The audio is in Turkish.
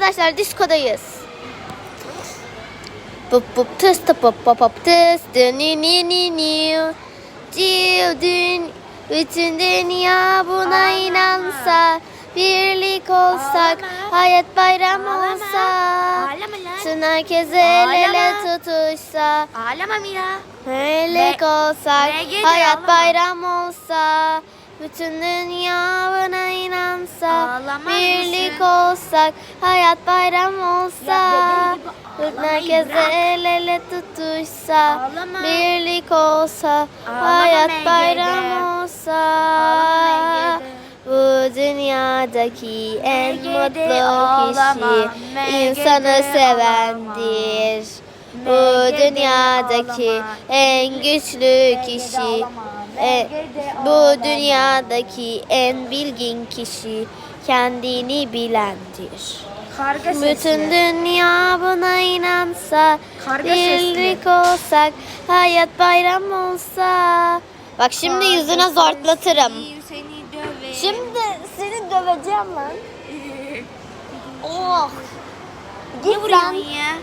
arkadaşlar diskodayız. Bup bup tıs tıp pop pop pop tıs ni ni ni ni dün bütün dünya buna inansa Birlik olsak hayat bayram olsa Ağlama lan. Tüm herkes el ele tutuşsa Ağlama Mira. Birlik olsak hayat bayram olsa bütün dünya buna Ağlamaz Birlik mısın? olsak hayat bayram olsa Ya bebeğim, Bütün ağlamayı herkes bırak. el ele tutuşsa Ağlama. Birlik olsa Ağlama hayat MG'de. bayram olsa Ağlama. Bu dünyadaki en MG'de mutlu ağlama, kişi MG'de insanı sevendir. Bu MG'de dünyadaki ağlama. en güçlü kişi, ağlama, e, bu dünyadaki en bilgin kişi kendini bilendir. Karga sesi. Bütün dünya buna inansa, Karga birlik olsak, hayat bayram olsa. Bak şimdi yüzüne zortlatırım. Seni döverim. Şimdi seni döveceğim lan. Oh. Ne Git lan. ya?